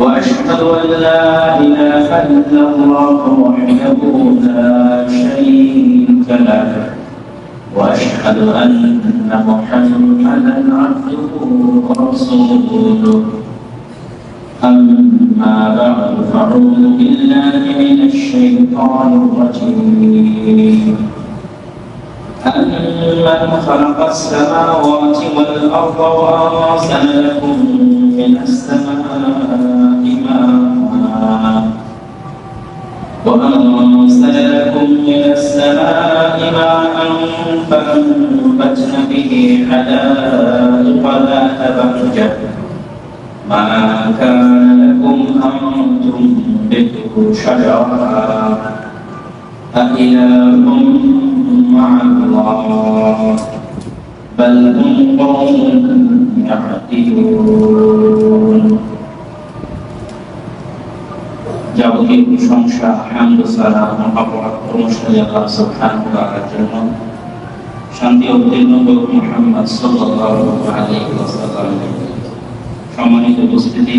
وأشهد أن لا إله إلا الله وحده لا شريك له. وأشهد أن محمدا عبده ورسوله. أما بعد فأعوذ بالله من الشيطان الرجيم. أمن خلق السماوات والأرض وأنزل لكم من السماء ماء وأنزل لكم من السماء ماء فأنبتنا به حدائق ذات بهجة ما كان لكم أن تنبتوا شجرها أإله مع الله بل هم قوم يعدلون যাবতীয় প্রশংসা আল্লাহ জন্য শান্তি অবতীর্ণ হোক মুহাম্মদ সাল্লাল্লাহু আলাইহি ওয়াসাল্লাম। সম্মানিত উপস্থিতি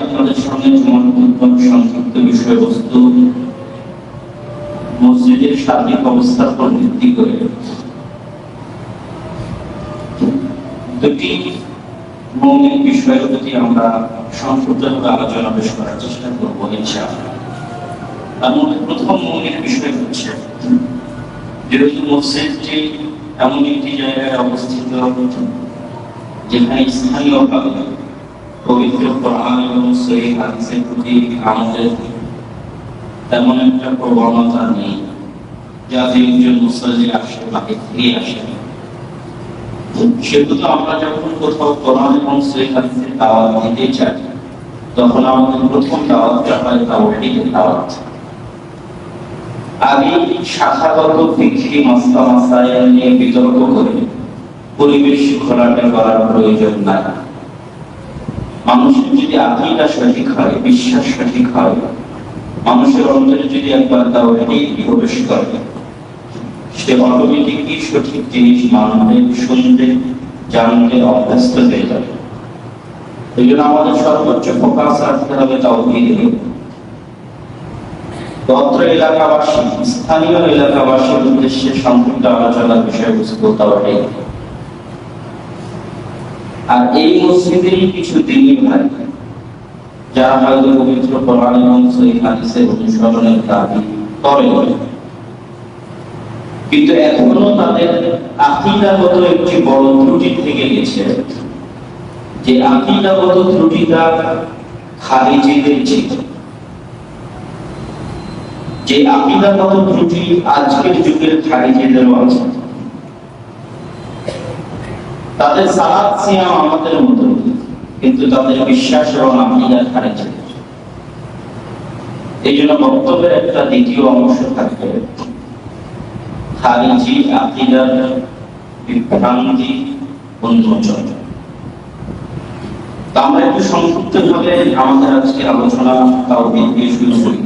আপনাদের সংক্ষিপ্ত বিষয়বস্তু, মসজিদের সার্বিক অবস্থার উপর ভিত্তি করে। দুটি মৌলিক বিষয়ের প্রতি আমরা সংক্ষিপ্তভাবে আলোচনা পেশ করার চেষ্টা করব, ইনশাআল্লাহ। তার মধ্যে প্রথম মৌলিক বিষয় হচ্ছে যেহেতু মসজিদটি এমন একটি জায়গায় অবস্থিত যেখানে স্থানীয়ভাবে পবিত্র কোরআন এবং সহি হাদিসের প্রতি আমাদের তেমন একটা প্রবণতা নেই। যাতে একজন মুসল্লি আসে বা ফিরে আসে। সেহেতু আমরা যখন কোথাও কোরআন এবং সহি দাওয়াত দিতে চাই, তখন আমাদের প্রথম দাওয়াতটা হয় তাওহীদের দাওয়াত। আগে শাখাগত ফিকহি মাসলা মাসাইল নিয়ে বিতর্ক করে, পরিবেশ ঘোলাটে করার প্রয়োজন নাই। মানুষের যদি আকিদা সঠিক হয়, বিশ্বাস সঠিক হয়, মানুষের অন্তরে যদি একবার তাওহীদ প্রবেশ করে সে অটোমেটিকই সঠিক জিনিস মানতে শুনতে জানতে অভ্যস্ত হয়ে যাবে। এই জন্য আমাদের সর্বোচ্চ ফোকাস রাখতে হবে তাওহীদের অত্র এলাকাবাসী, স্থানীয় এলাকাবাসীর উদ্দেশ্যে আলোচনার বিষয়বস্তু তাওহীদ আর এই মসজিদেরই কিছু দিনই ভাই যারা হয়তো পবিত্র কোরআন এবং হাদিসের অনুসরণের দাবি করে। কিন্তু এখনও তাদের আকিদাগত একটি বড় ত্রুটি থেকে গেছে। যে আকিদাগত ত্রুটিটা খারিজিদের ছিল। যে আকিদাগত ত্রুটি আজকের যুগের খারিজিদেরও আছে তাদের সালাদ সিয়াম আমাদের মতো কিন্তু তাদের বিশ্বাস এবং আকিদা খারিজ এই জন্য বক্তব্যের একটা দ্বিতীয় অংশ থাকবে। খারিজি আকিদার বিভ্রান্তি উন্মোচন আমরা একটু সংক্ষিপ্ত ভাবে আমাদের আজকের আলোচনা দিয়ে শুরু করি।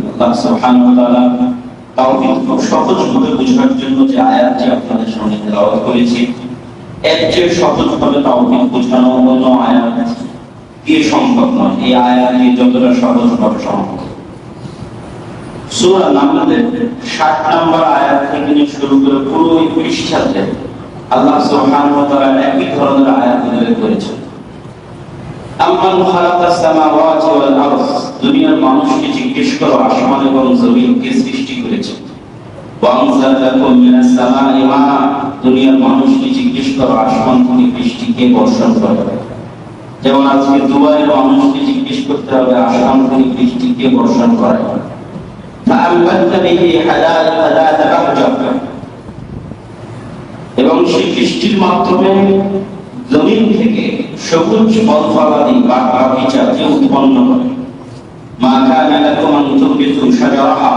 আল্লাহ তাআলা খুব সহজ ভাবে বোঝার জন্য যে আয়াতটি আপনাদের সামনে তেলাওয়াত করেছি। এর চেয়ে সহজ ভাবে বোঝানো অন্য আয়াত দিয়ে সম্ভব নয়। এই আয়াত যতটা সহজ ভাবে সম্ভব। সূরা নামলের 60 নম্বর আয়াত থেকে নিয়ে শুরু করে পুরো এই পৃষ্ঠাতে আল্লাহ তাআলা একই ধরনের আয়াত উল্লেখ করেছেন। দুনিয়ার মানুষকে জিজ্ঞেস করো আসমান এবং জমিন যেমন আজকে দুবাইয়ের মানুষকে জিজ্ঞেস করতে হবে, আসমান থেকে বৃষ্টি কে বর্ষণ করে। فأنبتنا به حدائق ذات بهجة এবং সেই বৃষ্টির মাধ্যমে জমিন থেকে সবুজ ফলফলাদি বা বাগিচা যে উৎপন্ন করে মা কানা লাকুম আন তুনবিতু শাজারাহা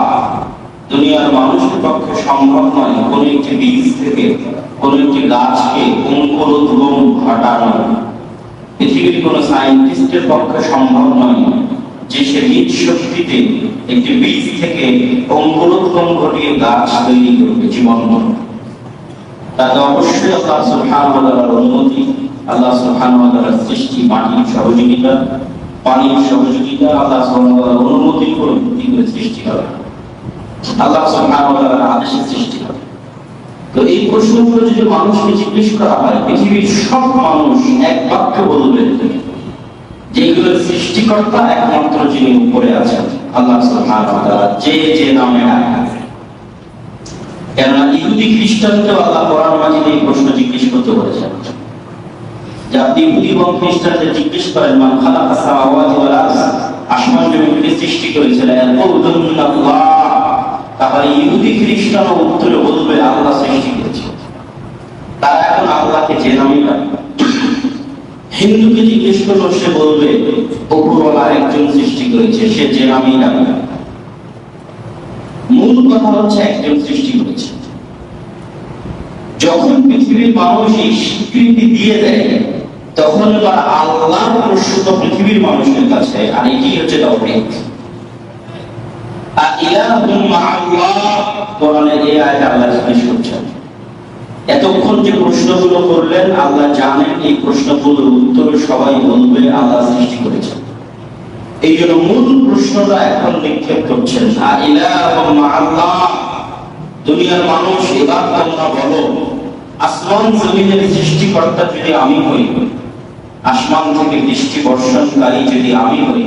দুনিয়ার মানুষের পক্ষে সম্ভব নয় কোন একটি বীজ থেকে কোন একটি গাছকে অঙ্কুরোদ্গম ঘটানো পৃথিবীর কোন সায়েন্টিস্টের পক্ষে সম্ভব নয় যে সে বীজ শক্তিতে একটি বীজ থেকে অঙ্কুরোদ্গম ঘটিয়ে গাছ তৈরি করবে জীবন তাতে অবশ্যই আল্লাহ সুবহানাহু ওয়া অনুমতি, আল্লাহ সুবহানাহু ওয়া সৃষ্টি, মাটির সহযোগিতা, পানির সহযোগিতা, আল্লাহ সুবহানাহু অনুমতি করে করে সৃষ্টি করা আল্লাহ সুবহানাহু ওয়া তাআলার আদেশে সৃষ্টি করা তো এই প্রশ্নগুলো যদি মানুষকে জিজ্ঞেস করা হয়, পৃথিবীর সব মানুষ এক বাক্যে বলবে যে এগুলোর সৃষ্টিকর্তা একমাত্র যিনি উপরে আছেন, আল্লাহ যে যে নামে কেননা ইহুদি আল্লাহ এই প্রশ্ন জিজ্ঞেস করতে বলেছেন। ইহুদি এবং জিজ্ঞেস করেন, মান আসমান জমিনকে সৃষ্টি করেছিলেন তাহলে ইহুদি খ্রিস্টান উত্তরে বলবে, আল্লাহ সৃষ্টি করেছে। তারা এখন আল্লাহকে যে নামে হিন্দুকে জিজ্ঞেস করল সে বলবে উপরওয়ালা একজন সৃষ্টি করেছে, সে যে নামেই ডাকে মূল কথা হচ্ছে একজন সৃষ্টি করেছে। যখন পৃথিবীর মানুষ এই স্বীকৃতি দিয়ে দেয়, তখন এবার আল্লাহ প্রশ্ন পৃথিবীর মানুষের কাছে, আর এটি হচ্ছে তাওহীদ আর ইলাহুম মাআল্লাহ কোরআনের এই আয়াতে আল্লাহ জিজ্ঞেস করছেন। এতক্ষণ যে প্রশ্নগুলো করলেন, আল্লাহ জানেন এই প্রশ্নগুলোর উত্তর সবাই বলবে আল্লাহ সৃষ্টি করেছেন। এই জন্য মূল প্রশ্নটা এখন নিক্ষেপ করছেন দুনিয়ার মানুষ এবার বলো? আসমান জমিনের সৃষ্টিকর্তা যদি আমি হই, আসমান থেকে বৃষ্টি বর্ষণকারী যদি আমি হই,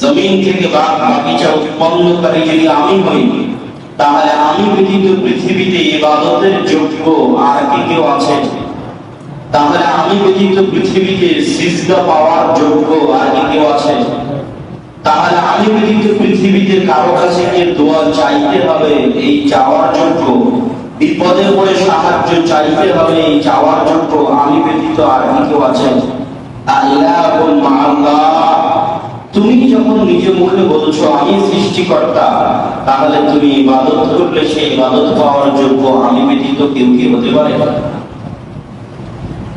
জমিন থেকে বাগ বাগিচা উৎপন্নকারী যদি আমি হই তাহলে আমি ব্যতীত পৃথিবীতে ইবাদতের যোগ্য আর কি কেউ আছে? তাহলে আমি ব্যতীত পৃথিবীতে সিজদা পাওয়ার যোগ্য আর কি কেউ আছে? তাহলে আমি ব্যতীত পৃথিবীতে কারও কাছে গিয়ে দোয়া চাইতে হবে, এই চাওয়ার যোগ্য? বিপদে পড়ে সাহায্য চাইতে হবে, এই চাওয়ার যোগ্য? আমি ব্যতীত আর কি কেউ আছে? আল্লাহুল মাআল্লাহ তুমি যখন নিজে মুখে বলছো, আমি সৃষ্টিকর্তা, তাহলে তুমি ইবাদত করলে সেই ইবাদত পাওয়ার যোগ্য আমি ব্যতীত কেউ কি হতে পারে?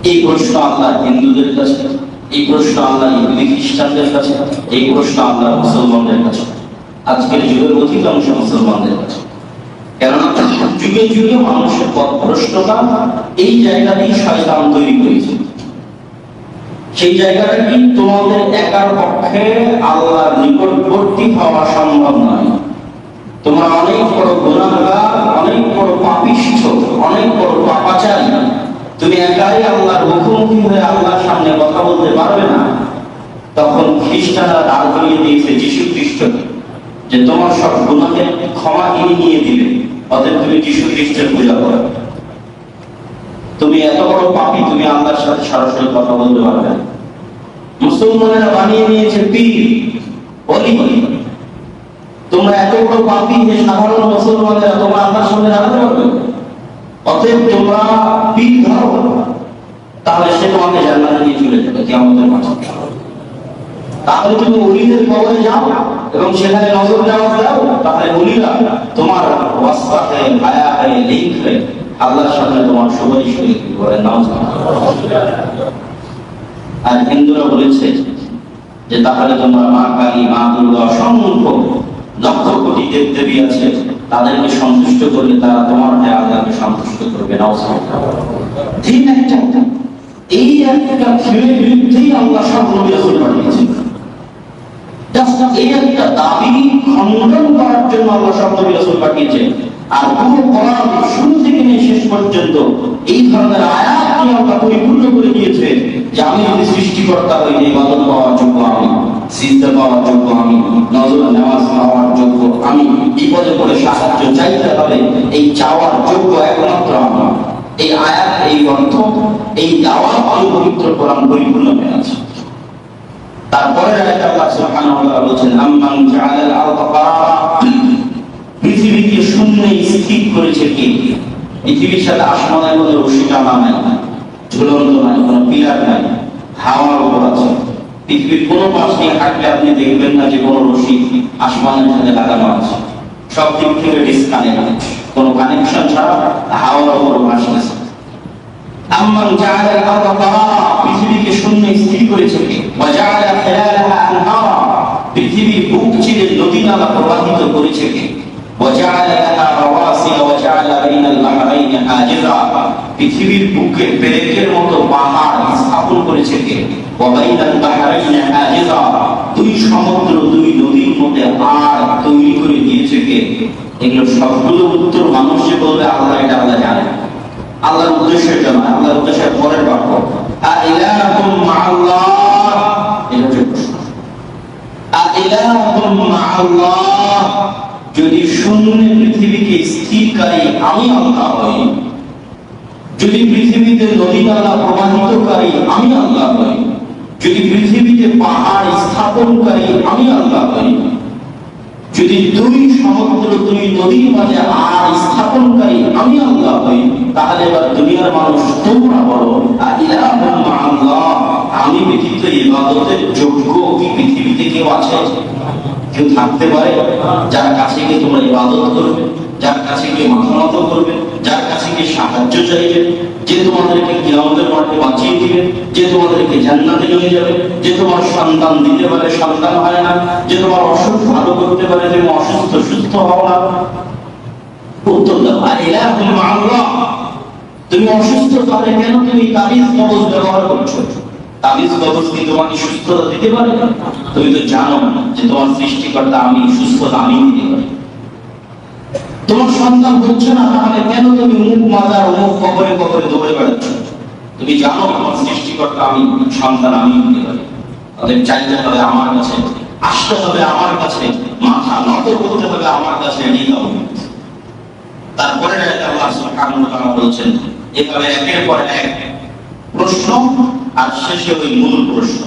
এই প্রশ্ন আল্লাহ হিন্দুদের কাছে, এই প্রশ্ন আল্লাহ ইহুদি খ্রিস্টানদের কাছে, এই প্রশ্ন আল্লাহ মুসলমানদের কাছে, আজকের যুগের অধিকাংশ মুসলমানদের কাছে। কেননা যুগে যুগে মানুষের পথভ্রষ্টতা এই জায়গাতেই শয়তান তৈরি করেছে। সেই জায়গাটা কি তোমাদের একার পক্ষে আল্লাহর নিকটবর্তী হওয়া সম্ভব নয়? তোমরা অনেক বড় গুণাগার অনেক বড় পাপিষ্ঠ, অনেক বড় পাপাচারী। তুমি একাই আল্লাহর মুখোমুখি হয়ে আল্লাহর সামনে কথা বলতে পারবে না। তখন খ্রিস্টানরা দাঁড় করিয়ে দিয়েছে যিশু খ্রিস্টকে যে তোমার সব গুণাকে ক্ষমা ইনি নিয়ে দিবে, অতএব তুমি যিশু খ্রিস্টের পূজা করো। তুমি এত বড় পাপী, তুমি আল্লাহর সাথে সরাসরি কথা বলতে পারবে না। মুসলমানেরা বানিয়ে নিয়েছে পীর অলি তোমরা এত বড় পাপী যে সাধারণ মুসলমানেরা তোমরা আল্লাহর সামনে দাঁড়াতে পারবে অতএব তোমরা পীর ধরো। তাহলে সে তোমাকে জান্নাতে নিয়ে চলে যাবে, কিয়ামতের মাঠে। তাহলে তুমি অলিদের কবরে যাও এবং সেখানে নজর দেওয়া দাও। তাহলে অলিরা তোমার ওয়াস্তাতে হায়াতে, লিখবে। আল্লাহর সামনে তোমার সুপারিশ করে কি করে নাও আর হিন্দুরা বলেছে যে তাহলে তোমরা মা কালী মা দুর্গা অসংখ্য লক্ষ কোটি দেব দেবী আছে, তাদেরকে সন্তুষ্ট করলে তারা তোমার হয়ে আল্লাহকে সন্তুষ্ট করবে নাও ঠিক একটা, এই একটা থিওরির বিরুদ্ধেই আল্লাহ সব নবী এই একটা দাবি খণ্ডন করার জন্য আল্লাহ সব নবী আর পুরো কোরআন শুরু থেকে নিয়ে শেষ পর্যন্ত এই ধরনের আয়াত নিয়ে আল্লাহ পরিপূর্ণ করে দিয়েছে যে আমি যদি সৃষ্টিকর্তা হই, ইবাদত পাওয়ার যোগ্য আমি, সিজদা পাওয়ার যোগ্য আমি, নজর নামাজ পাওয়ার যোগ্য আমি, বিপদে পড়ে সাহায্য চাইতে হবে, এই চাওয়ার যোগ্য একমাত্র আমি এই আয়াত, এই গ্রন্থ, এই দাওয়াত আমি পবিত্র কোরআন পরিপূর্ণ হয়ে আছে। তারপরে আল্লাহ সুবহানাহু ওয়া তাআলা বলেছেন, আম্মান জাআলাল আরদা শূন্য স্থির করেছে কে? পৃথিবীর সাথে আসমানের রশি টানা নাই, ঝুলন্ত নাই, কোনো পিলার নাই, হাওয়ার উপর আছে। পৃথিবীর কোনো পাশ হাঁটলে আপনি দেখবেন না যে কোনো আসমানের সাথে লাগানো আছে। সব দিক থেকে কোনো কানেকশন ছাড়া হাওয়ার উপর পৃথিবীকে শূন্য স্থির পৃথিবীর বুক চিরে নদী নালা প্রবাহিত করেছে ওয়া জাআলা লাহা রাওয়াসিয়া ওয়া জাআলা বাইনাল বাহরাইনি হাজিরা পৃথিবীর বুকে মতো পাহাড় স্থাপন করেছে কে? বাহরাইনি দুই সমুদ্র, দুই নদীর মধ্যে আর তৈরি করে দিয়েছে কে? এগুলো সবগুলো উত্তর মানুষ যে বলবে, আল্লাহ এটা আল্লাহ জানে। আল্লাহর উদ্দেশ্যের জন্য, আল্লাহর উদ্দেশ্যের পরের বাক্য। আইলাহুম মাআল্লাহ। এটা হচ্ছে প্রশ্ন। আইলাহুম মাআল্লাহ। যদি পৃথিবীকে স্থিরকারী আমি আল্লাহ হই। যদি পৃথিবীতে নদী নালা প্রবাহিতকারী আমি আল্লাহ হই। যদি পৃথিবীতে পাহাড় স্থাপনকারী আমি আল্লাহ হই। যদি দুই সমুদ্র, দুই নদীর মাঝে আর স্থাপনকারী আমি আল্লাহ হই, তাহলে এবার দুনিয়ার মানুষ তোমরা বলো মাআল্লাহ আমি ব্যতীত ইবাদতের যোগ্য কি পৃথিবীতে কেউ আছে? কেউ থাকতে পারে, যার কাছে গিয়ে তোমরা ইবাদত করবে, যার কাছে গিয়ে মাথা নত করবে, যার কাছে গিয়ে সাহায্য চাইবে, যে তোমাদেরকে কিয়ামতের মাঠে বাঁচিয়ে দিবে, যে তোমাদেরকে জান্নাতে নিয়ে যাবে, যে তোমার সন্তান দিতে পারে, সন্তান হয় না, যে তোমার অসুখ ভালো করতে পারে, তুমি অসুস্থ, সুস্থ হও না। উত্তর দাও তুমি অসুস্থ তাহলে কেন তুমি তাবিজ কবজ ব্যবহার করছ? তাবিজ কবজ কি তোমাকে সুস্থতা দিতে পারে। তুমি তো জানো যে তোমার সৃষ্টিকর্তা আমি, সুস্থতা আমি দিতে পারি। তোমার সন্তান হচ্ছে না, তাহলে কেন তুমি মুখ মাজার মুখ কবরে কবরে দৌড়ে বেড়াচ্ছ? তুমি জানো তোমার সৃষ্টিকর্তা আমি, সন্তান আমি দিতে পারি। তাদের চাইতে হবে আমার কাছে, আসতে হবে আমার কাছে, মাথা নত করতে হবে আমার কাছে এটাই দাও তারপরে আল্লাহ সুবহানাহু বলছেন, এভাবে একের পর এক প্রশ্ন আর শেষে ওই মূল প্রশ্ন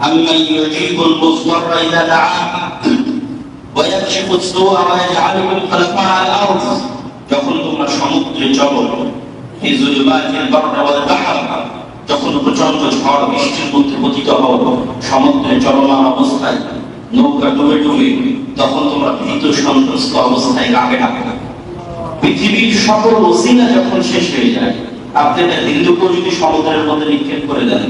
আম্মান ইউজিবুল মুসতাররা ইযা দাআ ويكشف السوء ويجعلكم خلفاء الارض যখন তোমরা সমুদ্রে চলো في ظلمات البر والبحر যখন প্রচন্ড ঝড় বৃষ্টির মধ্যে পতিত হও সমুদ্রে চলমান অবস্থায় নৌকা ডুবে ডুবে তখন তোমরা ভীত সন্ত্রস্ত অবস্থায় গাকে ডাকে পৃথিবীর সকল ওসিলা যখন শেষ হয়ে যায় আপনি একটা হিন্দুকেও যদি সমুদ্রের মধ্যে নিক্ষেপ করে দেন,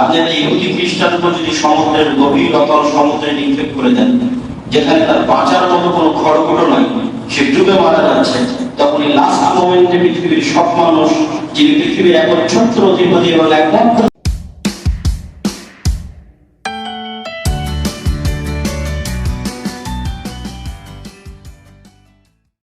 আপনি একটা ইহুদি খ্রিস্টান উপর যদি সমুদ্রের গভীর সমুদ্রে নিক্ষেপ করে দেন, যেখানে তার বাঁচার মতো কোনো খড়কুটো নয় সে ডুবে মারা যাচ্ছে, তখন এই লাস্ট মোমেন্টে পৃথিবীর সব মানুষ, যিনি পৃথিবীর একচ্ছত্র অধিপতি এবং একমাত্র